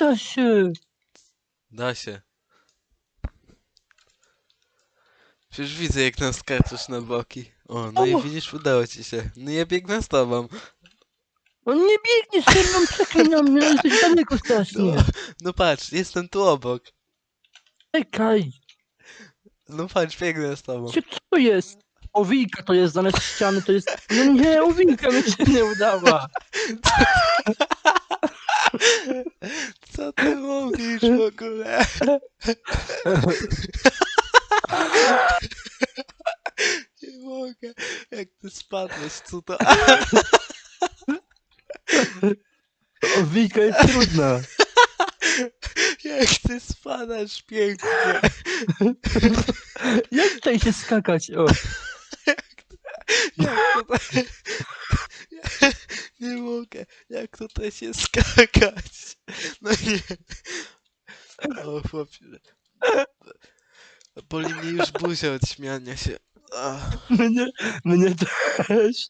da się. Da się. Przecież widzę jak nas skaczesz na boki. O, no i O. widzisz, udało ci się. No ja biegnę z tobą. On nie biegnie ze mną, czekaj na mnie, jesteś daleko strasznie. No, no patrz, jestem tu obok. Czekaj, No patrz, biegnę z tobą. co to jest? Owinka to jest zamiast ściany, to jest... No nie, owinka mi się nie udała. Co ty mówisz w ogóle? Nie mogę. Jak ty spadłeś, co to? Owinka jest trudna. Jak ty spadasz pięknie. Jak tutaj się skakać? O, Jak tutaj... Nie mogę. Jak tutaj się skakać? No nie. O chłopie. Boli mnie już buzia od śmiania się. Mnie, mnie też.